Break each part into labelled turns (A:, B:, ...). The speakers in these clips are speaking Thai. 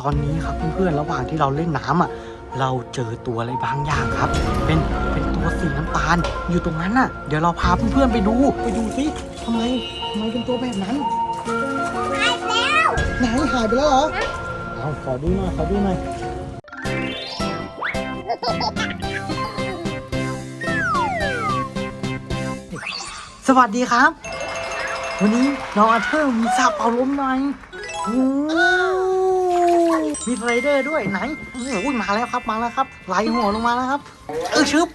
A: ตอนนี้ครับเพื่อนๆระหว่างที่เราเล่นน้ำอะเราเจอตัวอะไรบางอย่างครับ เป็นเป็นตัวสีน้ำตาลอยู่ตรงนั้นน่ะ เดี๋ยวเราพาเพื่อนๆไปดูไปดูสิทำไมทำไมเป็นตัวแบบนั้นหายไหนหายไปแล้วเหรอเอาขอดูหน่อยขอดูหน่อยสวัสดีครับ วันนี้น้องอาเธอร์มีสาบเป่าลมหน่อยโอ้ มีสไลเดอร์ด้วยไหนโอ้ยมาแล้วครับมาแล้วครับไหลหัวลงมาแล้วครับ เออชึบ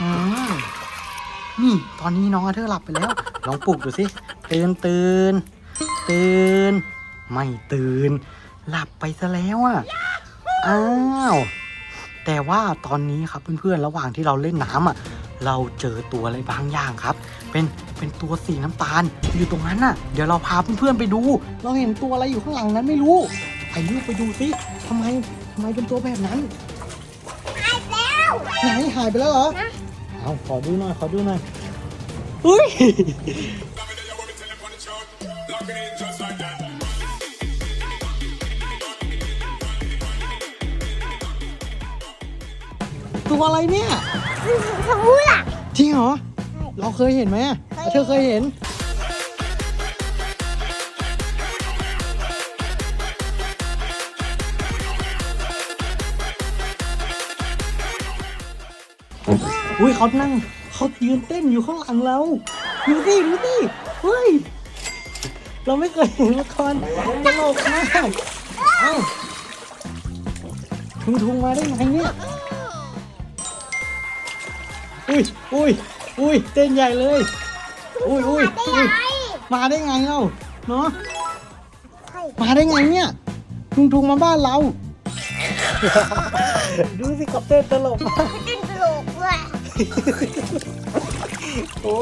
A: อืมนี่ตอนนี้น้องอาเธอร์หลับไปแล้ว ลองปลุกดูสิตื่นตื่นตื่นไม่ตื่น หลับไปซะแล้วอะอ้าวแต่ว่าตอนนี้ครับเพื่อนๆ ระหว่างที่เราเล่นน้ำอะ เราเจอตัวอะไรบางอย่างครับ เป็นเป็นตัวสีน้ำตาลอยู่ตรงนั้นน่ะ เดี๋ยวเราพาเพื่อนๆไปดู เราเห็นตัวอะไรอยู่ข้างหลังนั้นไม่รู้ ไปลูกไปดูสิทำไมทำไมเป็นตัวแบบนั้นไหนหายไปแล้วเหรอเอาขอดูหน่อย ขอดูหน่อยอุ้ย ตัวอะไรเนี่ย
B: สมมุติอะ
A: จริงเหรอ เราเคยเห็นไหมอะเธอเคยเห็น อุ้ยเขานั่งเขายืนเต้นอยู่ข้างหลังเราดูสิดูสิเฮ้ยเราไม่เคยเห็นมาก่อนตลกมากเอ้าทุงทุงมาได้ไงเนี่ยอุ้ยอุ้ยอุ้ยเต้นใหญ่เลยอุ้ยอุ้ยอุ้ยมาได้ไงเล่าเนาะมาได้ไงเนี่ยทุงทุงมาบ้านเรา ดูสิกับเต้นตลกมาก
B: เต้นตลก
A: โอ้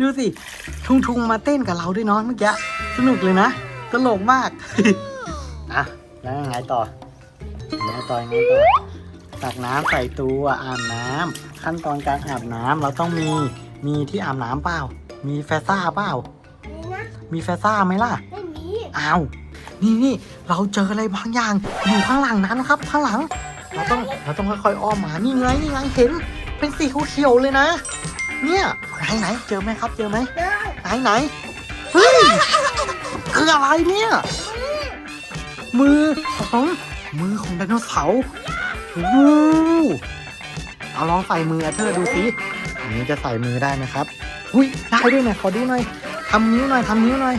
A: ดูสิ ทุ่งทุ่งมาเต้นกับเราด้วยน้องเมื่อกี้สนุกเลยนะตลกมากอะแล้วยังไงต่อยังไงต่อยังไงต่อตักน้ำใส่ตัวอาบน้ำขั้นตอนการอาบน้ำเราต้องมี มีที่อาบน้ำเปล่า มีแฟซ่าเปล่า
B: นี่นะ
A: มีแฟซ่าไหมล่ะ
B: ไม่มี
A: อ้าว นี่นี่เราเจออะไรบางอย่างอยู่ข้างหลังนั้นครับ ข้างหลัง เราต้องเราต้องค่อยๆอ้อมมา นี่ไงนี่ไงเห็น เป็นสีเขียวๆเลยนะ เนี่ยไหนไหนเจอไหมครับเจอไหม
B: เด้อ
A: ไหนไหนเฮ้ยคืออะไรเนี่ย มือของมือของไดโนเสาร์โอ้โหเอาลองใส่มืออาเธอร์ดูสิ อันนี้จะใส่มือได้ไหมครับ อุ้ยได้ด้วยนะขอดูหน่อยทำนิ้วหน่อยทำนิ้วหน่อย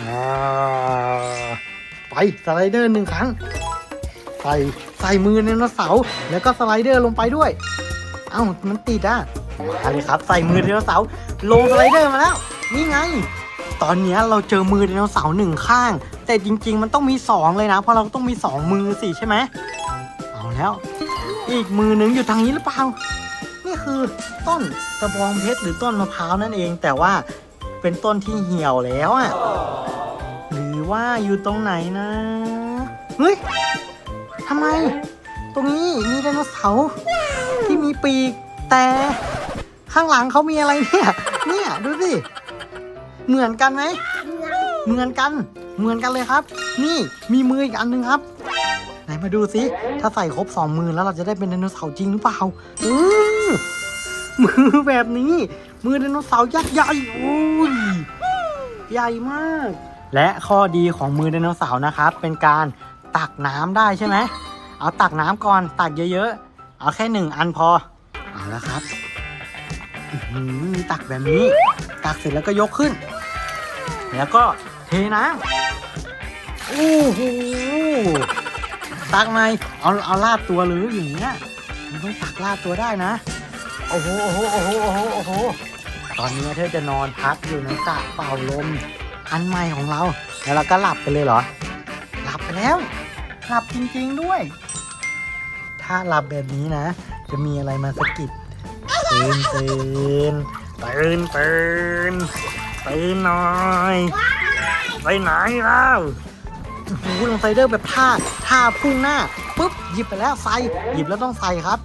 A: อ่าไปสไลเดอร์หนึ่งครั้ง ใส่ใส่มือไดโนเสาร์แล้วก็สไลเดอร์ลงไปด้วย เอ้ามันติดอะมาเลยครับ ใส่มือไดโนเสาร์ลงสไลเดอร์มาแล้ว นี่ไง ตอนนี้เราเจอมือไดโนเสาร์หนึ่งข้าง แต่จริง ๆ มันต้องมีสองเลยนะ เพราะเราต้องมีสองมือสิใช่ไหมเอาแล้ว อีกมือหนึ่งอยู่ทางนี้หรือเปล่า คือต้นกระบองเพชรหรือต้นมะพร้าวนั่นเอง แต่ว่าเป็นต้นที่เหี่ยวแล้วอะหรือว่าอยู่ตรงไหนนะเฮ้ยทำไม ตรงนี้มีไดโนเสาร์ที่มีปีกแต่ข้างหลังเขามีอะไรเนี่ย เนี่ยดูสิ เหมือนกันไหม
B: เห
A: มือนกัน เหมือนกันเลยครับ นี่มีมืออีกอันหนึงครับ ไหนมาดูสิ ถ้าใส่ครบสองมือแล้วเราจะได้เป็นไดโนเสาร์จริงหรือเปล่าอือ มือแบบนี้ มือไดโนเสาร์ยักษ์ใหญ่โอ้ยใหญ่มาก และข้อดีของมือไดโนเสาร์นะครับ เป็นการตักน้ำได้ใช่ไหมเอาตักน้ำก่อนตักเยอะๆ เอาแค่หนึ่งอันพอเอาละครับอืมีตักแบบนี้ ตักเสร็จแล้วก็ยกขึ้น แล้วก็เทน้ำโอ้โหตักไหมเอาเอาลาดตัวเลยอย่างเงี้ยมันต้องตักลาดตัวได้นะ โอ้โหโอ้โหโอ้โหโอ้โหโอ้โหตอนนี้เธอจะนอนพักอยู่ในสระเป่าลม อันใหม่ของเรา แล้วเราก็หลับไปเลยเหรอ หลับไปแล้ว หลับจริงๆด้วย ถ้าหลับแบบนี้นะ จะมีอะไรมาสะกิดตื่นตื่นตื่นตื่นตื่นหน่อยไปไหนแล้วโอ้โหลงไซเดอร์แบบท่าท่าพุ่งหน้าปุ๊บหยิบไปแล้วใส่หยิบแล้วต้องใส่ครับ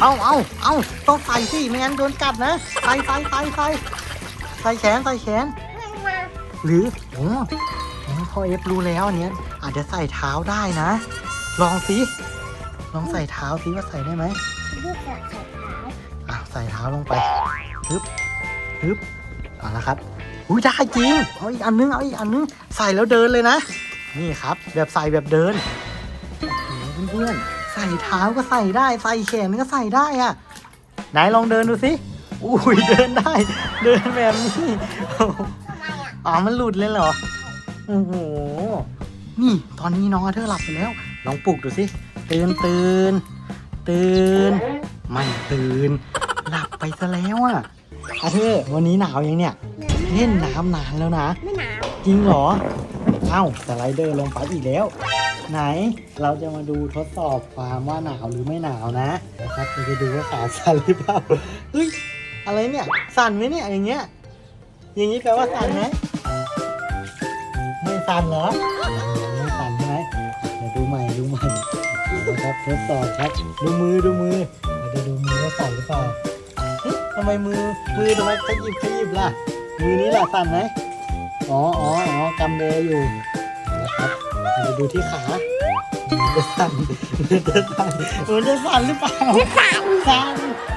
A: เอาเอาเอาต้องใส่สิไม่งั้นโดนกัดนะใส่ใส่ใส่ใส่ใส่แขนใส่แขน หรือโอ้โอ้พ่อเอฟรู้แล้วอันเนี้ยอาจจะใส่เท้าได้นะ ลองสิลองใส่เท้าสิว่าใส่ได้ไหม
B: ลูกจะใส่ขา
A: อะใส่เท้าลงไปฮึบฮึบเอาละครับอุ้ยได้จริงเอาอีกอันนึงเอาอีกอันนึงใส่แล้วเดินเลยนะ นี่ครับ แบบใส่แบบเดินเพื่อนๆ ใส่เท้าก็ใส่ได้ ใส่แขนก็ใส่ได้อะไหนลองเดินดูสิอุ้ยเดินได้ เดินแบบนี้โอ้โห
B: ทำไมอะ
A: อ๋อมันหลุดเลยเหรอโอ้โหนี่ตอนนี้น้องอาเธอร์หลับไปแล้ว ลองปลุกดูสิตื่นตื่นตื่นไม่ตื่น หลับไปซะแล้วอะอาเธอร์วันนี้หนาวยังเนี่ยเล่นน้ำนานแล้วนะ
B: ไม่หนาว
A: จริงเหรอเอ้าสไลเดอร์ลงไปอีกแล้ว ไหนเราจะมาดูทดสอบความว่าหนาวหรือไม่หนาวนะนะครับเราจะดูว่าขาสั่นหรือเปล่าเฮ้ยอะไรเนี่ยสั่นไหมเนี่ยอย่างเงี้ย อย่างนี้แปลว่าสั่นไหมไม่สั่นเหรอไม่สั่นใช่ไหมเดี๋ยวดูใหม่ดูใหม่เอาละครับทดสอบครับดูมือดูมือเราจะดูมือว่าสั่นหรือเปล่าเฮ้ยทำไมมือมือทำไมขยิบขยิบล่ะมือนี้ล่ะสั่นไหมอ๋ออ๋ออ๋อกำเบอยู่ ดูที่ขามันจะสั่นมันจะสั่นมันจะสั่นหรือเปล่าสั่น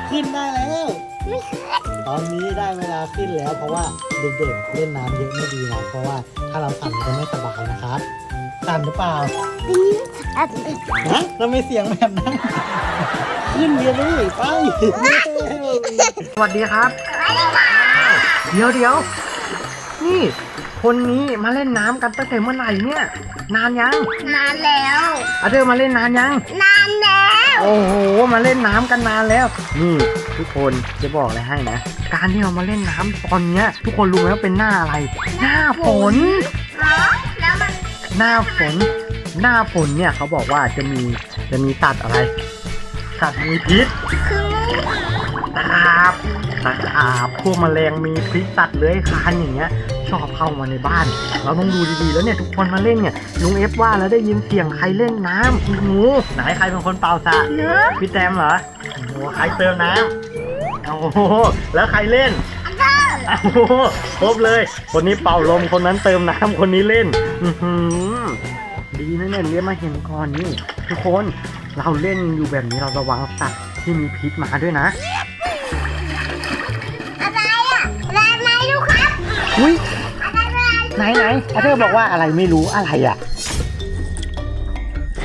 A: ขึ้นได้แล้วตอนนี้ได้เวลาขึ้นแล้ว เพราะว่าเด็กๆเล่นน้ำเยอะไม่ดีนะเพราะว่าถ้าเราสั่นมันจะไม่สบายนะครับสั่นหรือเปล่า
B: ปีนอัด
A: ฮะเราไม่เสียงแบบนั้นขึ้นเรียนเลยไปสวัสดีครับ เดี๋ยวเดี๋ยวนี่ คนนี้มาเล่นน้ำกันตั้งแต่เมื่อไหร่เนี่ย นานยัง
B: นานแล้ว
A: อาเธอมาเล่นนานยัง
B: นานแล้ว
A: โอ้โห มาเล่นน้ำกันนานแล้ว นี่ทุกคนจะบอกเลยให้นะ การที่เรามาเล่นน้ำตอนเนี้ย ทุกคนรู้ไหมว่าเป็นหน้าอะไร หน้าฝน
B: เหรอแล้วมัน
A: หน้าฝน หน้าฝนเนี่ยเขาบอกว่าจะมีจะมีสัตว์อะไร สัตว์มีพิษ
B: คืองู
A: ตะขาบ ตะขาบพวกแมลงมีพิษสัตว์เลื้อยคลานอย่างเงี้ย ชอบเข้ามาในบ้าน เราต้องดูดีๆ แล้วเนี่ยทุกคนมาเล่นเนี่ยลุงเอฟว่าแล้วได้ยินเสียงใครเล่นน้ำอีงูไหนใครเป็นคนเป่าสระพี่แตมเหรอโอ้โหใครเติมน้ำโอ้โหแล้วใครเล่นโอ้โหครบเลย คนนี้เป่าลมคนนั้นเติมน้ำคนนี้เล่นอือหือดีนะเนี่ยเรียกมาเห็นก่อนนี่ทุกคนเราเล่นอยู่แบบนี้เราระวังสัตว์ที่มีพิษมาด้วยนะ
B: อุ้
A: ย
B: อะไรอะไร
A: ไหนไหนอาเธอร์บอกว่าอะไรไม่รู้อะไรอะ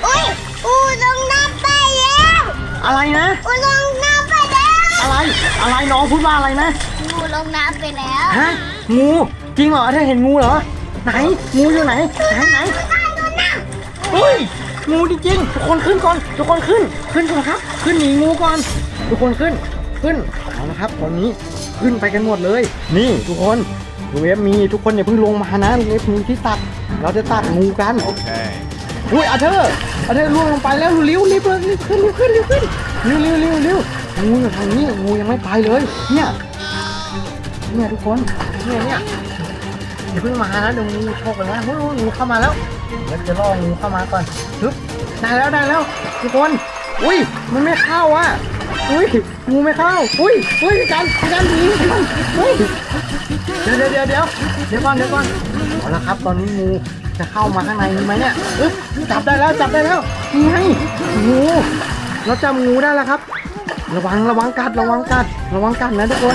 B: อุ้ยอูลงน้ำไปแล้ว
A: อะไรนะ
B: อูลงน้ำไปแล้ว
A: อะไรอะไรน้องพูดว่าอะไรนะ
B: งูลงน้ำไปแล้ว
A: ฮะงูจริงเหรออาเธอร์เห็นงูเหรอ ไหนงูอยู่ไหนไหนไหนเฮ้ยงูจริงๆทุกคนขึ้นก่อนทุกคนขึ้นขึ้นก่อนครับ ขึ้นหนีงูก่อน ทุกคนขึ้นขึ้นเอาละครับตอนนี้ขึ้นไปกันหมดเลย นี่ทุกคน ลุงเอฟมีทุกคนอย่าเพิ่งลงมานะลุงเอฟมีที่ตัก เราจะตักงูกัน
C: Okay.
A: อุ้ยอาเธอร์อาเธอร์ล่วงลงไปแล้วเร็วรีบเลยรีบขึ้นรีบขึ้นรีบขึ้นเร็วเร็วเร็วเร็วงูอยู่ทางนี้งูยังไม่ไปเลยเนี่ยเนี่ยทุกคนเนี่ยเนี่ยอย่าเพิ่งมานะเดี๋ยวงูโชกกันนะเฮ้ยงูเข้ามาแล้วเดี๋ยวจะล่องูเข้ามาก่อนฮึบได้แล้วได้แล้ว ทุกคน อุ้ยมันไม่เข้าอะอุ้ยงูไม่เข้า อุ้ยอุ้ยพี่กันพี่กันหนีพี่กันเฮ้ย เดี๋ยวเดี๋ยวเดี๋ยวเดี๋ยวเดี๋ยวก่อนเดี๋ยวก่อนเอาละครับ ตอนนี้งูจะเข้ามาข้างในนี้ไหมเนี่ยเอ๊ะจับได้แล้วจับได้แล้วนี่ไงงูเราจับงูได้แล้วครับ ระวังระวังกัดระวังกัด ระวังกัดนะทุกคน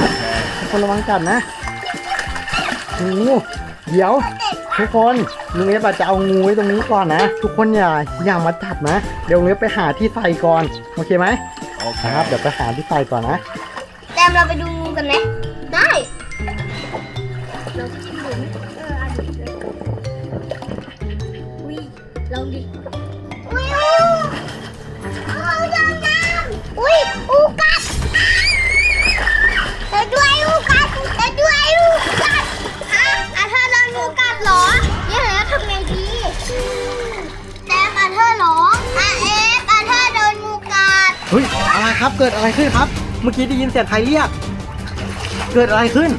A: ทุกคนระวังกัดนะงูเดี๋ยวทุกคนลุงเอฟอาจจะเอางูไว้ตรงนี้ก่อนนะ ทุกคนอย่าอย่ามาจับนะ เดี๋ยวลุงเอฟไปหาที่ใส่ก่อน โอเคไหมนะครับเดี๋ยวไปหาที่ใส่ก่อนนะ
B: แต้มเราไปดูงูกันไหม ลองดิอุ้ยอู้เอาจังน้ำอุ้ยอูกัดแต่ด้วยอูกัดแต่ด้วยอูกัดอะอะเธอโดนงูกัดเหรอเนี่ยแล้วทำไงดีแต้มอะเธอเหรออะเอฟอะเธอโดนงูกัด
A: เฮ้ยอะไรครับเกิดอะไรขึ้นครับ เมื่อกี้ได้ยินเสียงใครเรียก เกิดอะไรขึ้น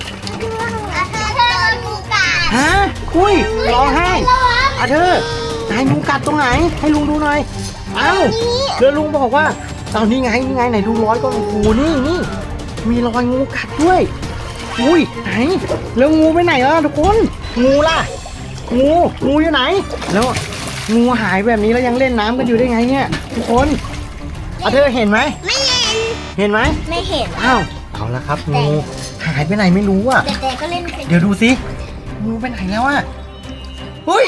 B: อะเธอเธอโดนงูกัด
A: ฮะคุยร้องไห้อาเธอร์ ไหนงูกัดตรงไหน ให้ลุงดูหน่อยอ้าวเดี๋ยวลุงบอกว่าเอานี่ไงนี่ไงไหนดูรอยก่อนโอ้โหนี่นี่มีรอยงูกัดด้วย อุ้ยไหน แล้วงูไปไหนล่ะทุกคน งูล่ะ งู งูอยู่ไหน แล้วงูหายแบบนี้แล้วยังเล่นน้ำกันอยู่ได้ไงเนี่ย ทุกคนอาเธอเห็นไหม
B: ไม่เห็น
A: เห็นไหม
B: ไม่เห็น
A: อ้าว เอาละครับงูหายไปไหนไม่รู้อะ
B: แต่แต่ก็เล่นเป็น
A: เดี๋ยวดูสิงูไปไหนแล้วอะอุ้ย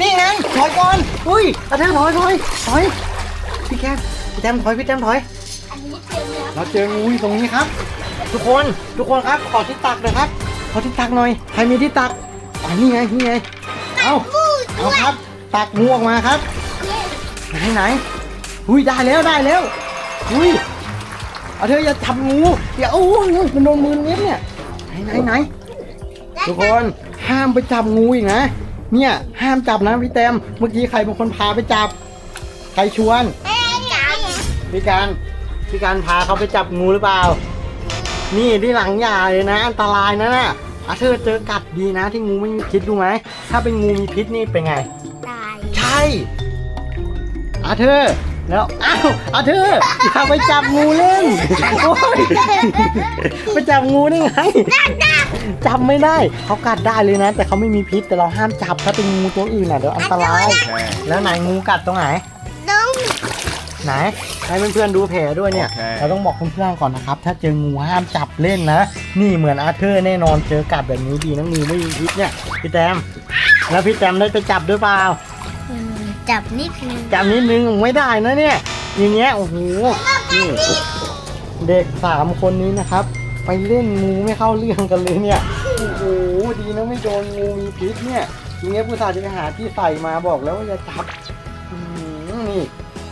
A: นี่ไงถอยก่อน อุ้ยอาเธอถอยถอยถอย พี่แก้มพี่แต้มถอย พี่แต้มถอย
B: อันนี้เจอแล้ว
A: เราเจองูอยู่ตรงนี้ครับ ทุกคนทุกคนครับขอที่ตักหน่อยครับ ขอที่ตักหน่อย ใครมีที่ตักอ๋อนี่ไงนี่ไง เอาเอาครับ ตักงูออกมาครับ ไหนไหนอุ้ยได้แล้วได้แล้ว อุ้ยเอาเธออย่าทำงูอย่าโอ้ยมันโดนมือเล็บเนี่ย ไหนไหนไหนทุกคนห้ามไปจับงูอีกนะ เนี่ย ห้ามจับนะพี่แต้มเมื่อกี้ใครเป็นคนพาไปจับ ใครชวน
B: เอ้ยจ๋า
A: พี่การพี่การพาเขาไปจับงูหรือเปล่า นี่ที่หลังอย่าเลยนะ อันตรายนะน่ะอาเธอเจอกัดดีนะ ที่งูไม่มีพิษรู้ไหม ถ้าเป็นงูมีพิษนี่เป็นไง
B: ตาย
A: ใช่อาเธอ แล้วอ้าวอาเธออย่าไปจับงูเล่นโอ้ยไปจับงูได้ไงจับไม่ได้เขากัดได้เลยนะ แต่เขาไม่มีพิษแต่เราห้ามจับถ้าเป็นงูตัวอื่นน่ะเดี๋ยวอันตราย
D: Okay.
A: แล้วไหนงูกัดตรงไหน
B: น้อง
A: ไหนให้เพื่อนๆดูแผลด้วยเนี่ย
D: โอเค
A: เราต้องบอกเพื่อนๆก่อนนะครับ ถ้าเจองูห้ามจับเล่นนะ นี่เหมือนอาเธอร์แน่นอนเจอกัดแบบนี้ดีนะงูไม่มีพิษเนี่ยพี่แตมแล้วพี่แตมได้ไปจับด้วยเปล่า
B: อืม จับนิดนึง
A: จับนิดนึงไม่ได้นะเนี่ย อย่างเงี้ยโอ้โหนี่เด็กสามคนนี้นะครับ ไปเล่นงูไม่เข้าเรื่องกันเลยเนี่ยโอ้โหดีนะไม่โดนงูมีพิษเนี่ยทีเนี้ยผู้ชายจะไปหาที่ใส่มาบอกแล้วว่าอย่าจับนี่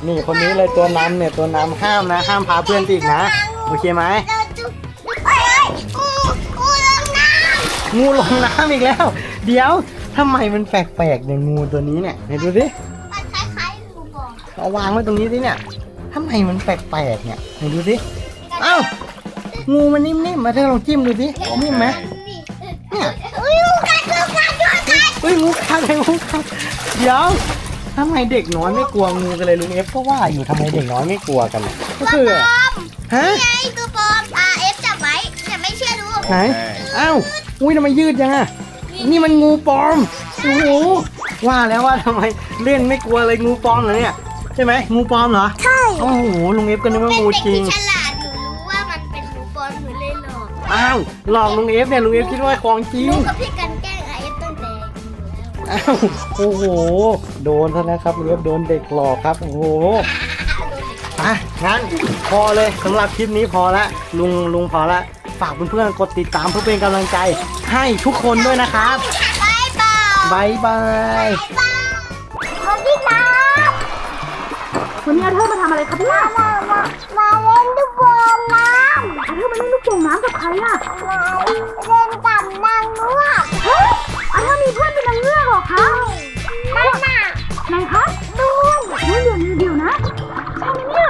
A: นี่คนนี้เลยตัวนำเนี่ยตัวนำห้ามนะ ห้ามพาเพื่อนติดนะ โอเคไหม
B: งูลงน้
A: งูลงน้ำอีกแล้ว เดี๋ยวทำไมมันแปลกๆเนี่ยงูตัวนี้เนี่ยไหนดูสิ เอาวางไว้ตรงนี้สิเนี่ยทำไมมันแปลกๆเนี่ยไหนดูสิเอ้างูมันนิ่มๆมาเธอลองจิ้มดูสินิ่มไหมเนี่ย
B: อุ้ยลูกกัดลูกกัดลูกกัด
A: เฮ้ยงูกัดเลยงูกัดเดี๋ยวทำไมเด็กน้อยไม่กลัวงูกันเลยลุงเอฟก็ว่าอยู่ทำไมเด็กน้อยไม่กลัวกันเนี่ยก็คือฮะ
B: ไงตัวปลอม R F จับไว้แต่ไม่เชื่อดู
A: ไหนอ้าวอุ้ยทำไมยืดจังอะนี่มันงูปลอมโอ้โหว่าแล้วว่าทำไมเล่นไม่กลัวเลยงูปลอมเหรอเนี่ย ใช่ไหมงูปลอมเหรอ
B: ใช่
A: โอ้โหลุงเอฟก็นึกว่า
B: เป็น
A: งู
B: เด็ก
A: จริง
B: ที่ฉลาดหนูรู้ว่ามันเป็นงูปลอมหนูเลยหลอก
A: อ้าวหลอกลุงเอฟเนี่ยลุงเอฟคิดว่าของจริง
B: รู้กับพี่กันแกล้ง R F ตั้งแต่อยู่แล้ว
A: อ้าวโอ้โหโดนซะแล้วครับลุงเอฟโดนเด็กหลอกครับโอ้โหอะงั้นพอเลยสำหรับคลิปนี้พอละลุงลุงพอละฝากเพื่อนๆกดติดตามเพื่อเป็นกำลังใจให้ทุกคนด้วยนะครับ
B: บายบาย
A: บายบาย
B: ส วั
E: นนี้อาเธอร์มาทำอะไรครับเนี่ย
B: มา มา มาเล่นลูกโป่งน้
E: อาเธอร์มาเล่นลูกโป่งน้ำกับใครอะำ
B: มาเล่นกับนางนวด
E: เฮ้ยอาเธอร์มีเพื่อนเป็นนางเงือกเหรอคะ
B: นั่นน่ะ
E: ไหนคะดูเฮ้ยเดี๋ยวเดี๋ยวนะใช่ไหมเนี่ย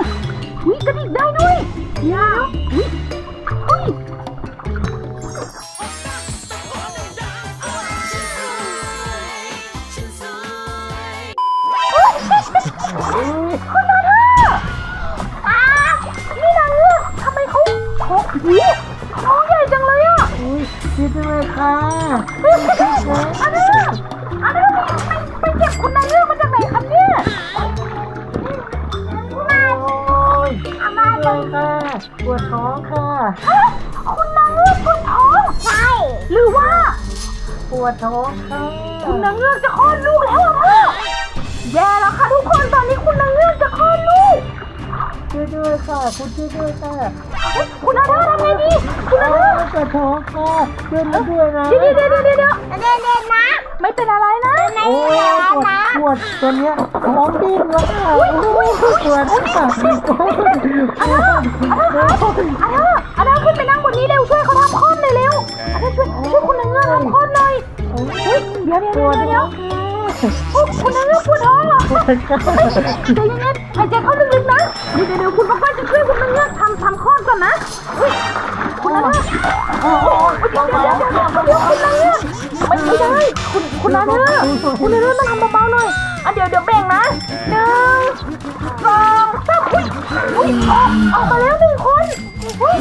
E: วิกระดิกได้ด้วยเดี๋ยววิ ค่ะ
A: อั
E: นนี้อันนี้ไปไปเก็บคุณนายเลือกมาจากไหนครับเนี่ย
A: โอ้ยมาเลยค่ะปวดท้องค่ะ
E: คุณนางเงือกปวดท้อง
B: ใช่
E: หรือว่า
A: ปวดท้องค่ะ
E: คุณนางเงือกจะคลอดลูกแล้วอะพ่อแย่แล้วค่ะทุกคนตอนนี้คุณนางเงือกจะคลอดลูก
A: ช่วยด้วยค่ะ คุณช่วยด้วยค่ะ
E: คุณอาเธอร์ทำไงดีคุณอาเธอร์
A: ปวดท้องค่ะช่วยด้วยนะ
E: เดี๋ยวเดี๋ยวเดี๋ยวเดี๋ยวเดี๋ยว
B: นนะ
E: ไม่เป็นอะไรนะ
A: โอ้ยปวดปวดตัวเนี้ยท้องดิ้นแล้วค่ะโอ้ยปวดค่ะโอ้ยปวด
E: อาเธอร์อาเธอร์อาเธอร์ขึ้นไปนั่งบนนี้เร็วช่วยเขาทำคลอดเลยเร็วอาเธอร์ช่วยช่วยคุณนางเงือกทำคลอดหน่อยเฮ้ยเดี๋ยวเดี๋ยวเดี๋ยวเดี๋ยวโอ้คุณนางเงือกปวดท้อง เหรอ
A: ปวดค่ะ
E: ใจเย็นๆหายใจเข้าลึกๆนะ เดี๋ยวเดี๋ยวคุณป้าป้าจะช่วยคุณนางเงือกทำทำคลอดก่อนนะเฮ้ยคุณนางเงือกโอ้โหเดี๋ยวเดี๋ยวเดี๋ยวเดี๋ยวเดี๋ยวคุณนางเงือกไม่ไม่ได้ คุณคุณนางเงือกคุณนางเงือกมาทำเบาๆหน่อย
F: อะเดี๋ยวเดี๋ยวแบ่งนะหนึ่งสองสามอุ้ยอุ้ยออกออกมาแล้วหนึ่งคนอุ้ย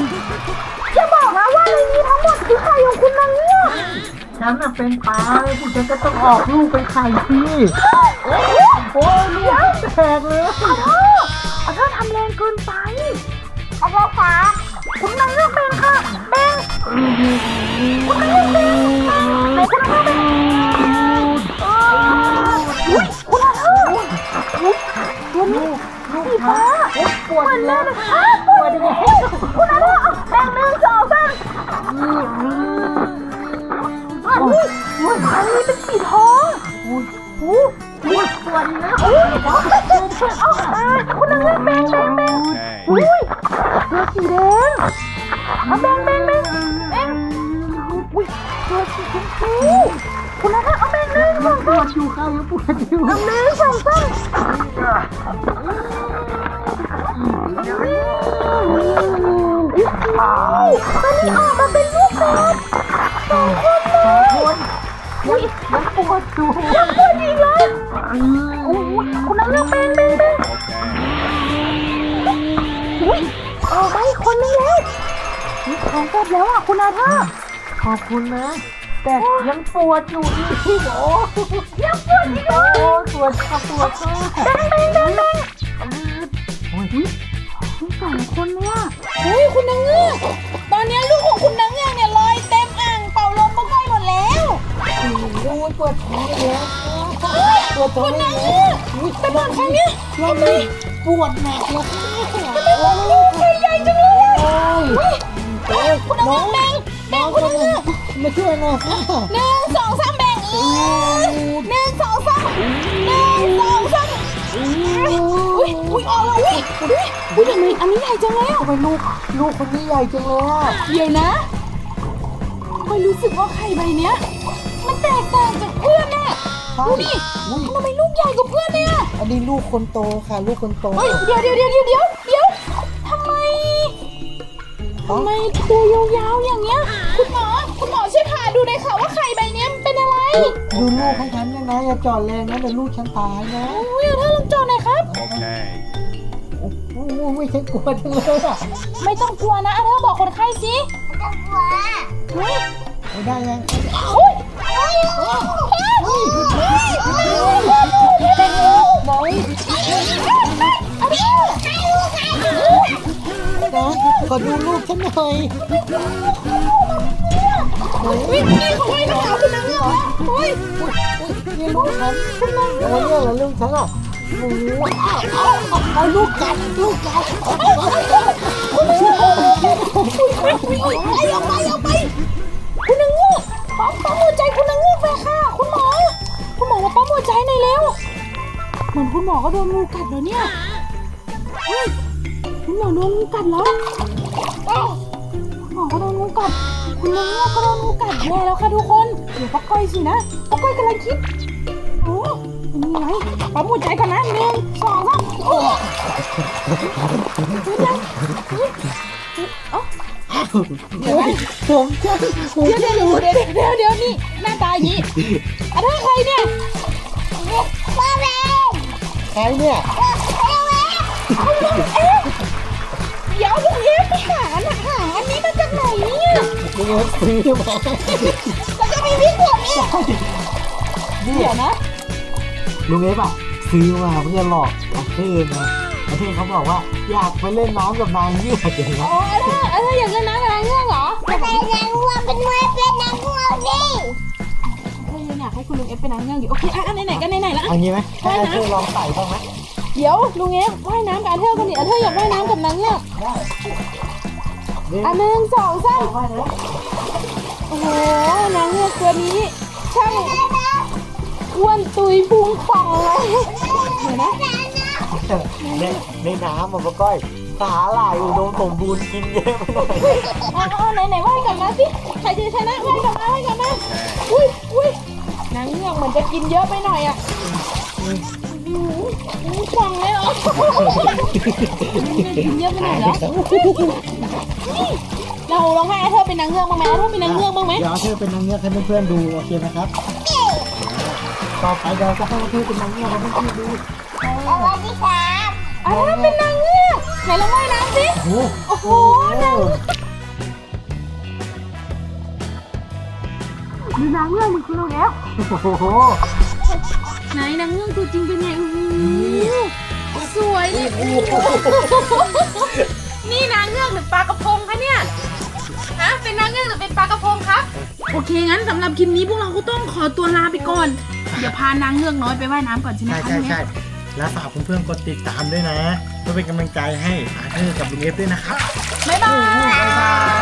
F: อย่าบอกนะว่าในนี้ทั้งหมดคือไข่ของคุณนางเงือก
A: ฉันน่ะเป็นปลาเลยพวกฉันก็ต้องออกลูกเป็นไข่สิ โอ้ยลูกแตกเลยข
F: อาเธออาเธอทำแรงเกินไปข
B: อาเธอคะ
F: คุณนางเงือกแบ่งค่ะแบ่งคุณนางเงือกแบ่งไหนคุณนางเงือกแบ่งเอออุ้ยคุณอาเธออุ้ยตัวนี้สีฟ้าปวดเลยอ้าวปวดยังไงคุณอาเธอเอาแบงหนึ่งสองสามอันนี้อันนี้เป็นสีทองอุ้ยอุ้ ยอุ้ยปวดนะอุ้ยเอาเอาคุณนางเงือกแบงแบงแบงอุ้ยเสื้อสีแดงเอาแบงแบงแบงแบงอุ้ยเสื้อสีชมพูคุณนะคะเอาแบงหนึ่งสอง
A: ป
F: สาวม
A: ดอยู่ข้าวยังปวดอยู่
F: เอาหนึ่งสองสามอ้าวตอนนี้ออกมาเป็นลูกแฝดสองคนเลยอุ้ยยังปวดอยู่ยังปวดอีกเลย โอ้ยคุณนั่งเลือกแบ่งแบ่งแบ่ง
C: Okay.
F: อุ้ยออกมาอีกคนนึงแล้วนี่ของเสร็จแล้วอะคุณอาเธอร์
A: ขอบคุณนะ แต่ยังปวดอยู่อีกโอ้
F: ยังปวดอีกเหรอ
A: โอ้ปวดค่ะปวดค่ะ
F: แบงแบงแบงแบง
A: โอ้ย
F: มีสองคนเนี่ย
E: เฮ้ยคุณนางเงือกตอนนี้ลูกของคุณนางเงือกเนี่ยลอยเต็มอ่างเป่าลมป้าก้อยหมดแล้ว
A: โอ้ยปวดท้องแล้ วปวดท้อง
E: คุณ
A: แล้
E: นางเงือกแต่บอลครั้งเนี้ยทำไม
A: ปวดหนักแล้ว
E: ลูกใครใหญ่จังเลย
A: โอ้ย
E: คุณนางเงือกแบ่งแบ่งคุณนางเงือก
A: มาช่วยหน่อย
E: หนึ่งสองสามแบ่งอีกหนึ่งสองสามหนึ่งสองสามอุ้ยอุ้ยออกแล้วอุ้ยอุ้ยทำไมอันนี้ใหญ่จังเลยอะ
A: ทำไมลูกลูกคนนี้ใหญ่จังเลยอะ
E: เดี๋ยวนะไม่รู้สึกว่าไข่ใบเนี้ย ดูดิ
A: อุ้ย
E: ทำไมลูกใหญ่กว่าเพื่อนเนี่ย
A: อันนี้ลูกคนโตค่ะ ลูกคนโต
E: เฮ้ยเดี๋ยวเดี๋ยวเดี๋ยวเดี๋ยวเดี๋ยวเดี๋ยวทำไมทำไมตัวยาวๆอย่างเงี้ย คุณหมอคุณหมอช่วยผ่าดูหน่อยค่ะว่าไข่ใบเนี้ยมันเป็นอะไร
A: ดูลูกของฉันนะนะอย่าจอดแรงนะเดี๋ยวลูกฉันตายนะ
E: อุ้ยถ้าลองจอหน่อยครับ
C: Okay.
A: โอ้โหฉันกลัวจังเลยอะ
E: ไม่ต้องกลัวนะอาเธอร์บอกคนไข้สิ
B: อาเธอกลัว
E: เฮ้ย
A: ไม่ได้ยัง
E: อุ้ย
A: นะขอดูลูกฉันหน่อย
E: อุ้ยนี่เขาไว้มาหาคุณนางเงือกนะเฮ้ย
A: นี่ลูกฉันอะไรเนี่ยเหรอลูกฉันอะโอ้โหเอาเอาเอาลูกกัดลูกกัด
E: อุ้ยไอ้ออกไปออกไปคุณ เหมือนคุณหมอก็โดนงูกัดแล้วเนี่ยเฮ้ยคุณหมอโดนงูกัดแล้วคุณหมอก็โดนงูกัด คุณนางเงือก็โดนงูกัดแย่แล้วค่ะทุกคน เดี๋ยวป้าก้อยสินะป้าก้อยกำลังคิดโอ้เป็นยังไงปั๊มหัวใจก่อนนะหนึ่งสองสามโอ้เป็นยังเฮ้ยเอ้า
A: ผมจะผม
E: เดี๋ยวเดี๋ยวเดี๋ยวเดี๋ยวเดี๋ยวนี่หน้าตาอย่างนี้อะถ้าใครเนี่ย
A: ใครเนี่ย
E: เดี๋ยวลุงเอฟไปหาหนักหาอันนี้มาจากไหนเนี่ย
A: มึงเอาซื้อมา
E: แล้วก็มีพี่ผมอีกเดี๋ยวนะ
A: ลุงเอฟอะซื้อมาเพื่อหลอกอาเธอร์นะอาเธอร์เขาบอกว่าอยากไปเล่นน้ำกับนางเงือกอย่าง
E: อ๋
A: เงี้
E: อยถ้าถ้าอยากเล่นน้ำกับนางเงือกเหรอ
B: เป็นนางวัวเป็นวัวเป็นนางวัวดิ
E: ถ้ากให้คุณลุงเอฟเป็นนางเงือกอยู่โอเคอะไหนๆกันไหนๆละ
A: เอางี้ไหมให้อาเธอร์ลองใส่บ้างไหม
E: เดี๋ยวลุงเอฟว่ายน้ำกับอาเธอร์กันดิอาเธอร์อยากว่ายน้ำกับนางเงือก
A: ได้
E: อะหนึ่งสองสาม
A: ว่าแล้ว
E: โอ้โหนางเงือกตัวนี้ช่างอ้วนตุยพุงป่องเลยเดี๋ยวนะ
A: ในในน้ำมันก็ก้อยสาหร่ายอุดมสมบูรณ์กินเยอะไปหน่อย
E: อ๋อไหนไหนๆว่ายกลับมาสิใครจะชนะว่ายกลับมาว่ายกลับมาอุ้ยอุ้ย นางเงือกเหมือนจะกินเยอะไปหน่อยอะอื้อหือฟังเลยเหรอกินเยอะไปหน่อยเหรอนี่เราลองให้อาเธอร์เป็นนางเงือกบ้างไหมอาเธอร์เป็นนางเงือกบ้างไหม
A: เดี๋ยวอาเธอร์เป็นนางเงือกให้เพื่อนๆดูโอเคไหมครับ ต่อไปเราจะให้เพื่อนเป็นนางเงือกให้เพื่อนดู
B: สวัสดีครับ
E: อาเธอเป็นนางเงือกไหนลองว่ายน้ำสิ
A: โอ้
E: โอ้โหนาง ดูนางเงือกมันคือเราแล้ว
A: โห
E: ไหนนางเงือกตัวจริงเป็นไงโอ้โหสวยเลยนี่นางเงือกหรือปลากระพงคะเนี่ยฮะเป็นนางเงือกหรือเป็นปลากระพงครับโอเคงั้นสำหรับคลิปนี้พวกเราก็ต้องขอตัวลาไปก่อน เดี๋ยวพานางเงือกน้อยไปว่ายน้ำก่อนใช่ไหม
A: ใช่
E: คะ
A: ใช่
E: เนี่ย
A: ใช่แล้วฝากเพื่อนๆกดติดตามด้วยนะเพื่อเป็นกำลังใจให้อาเธอร์กับลุงเอฟด้วยนะครับ
E: บ๊ายบาย
A: บ๊ายบาย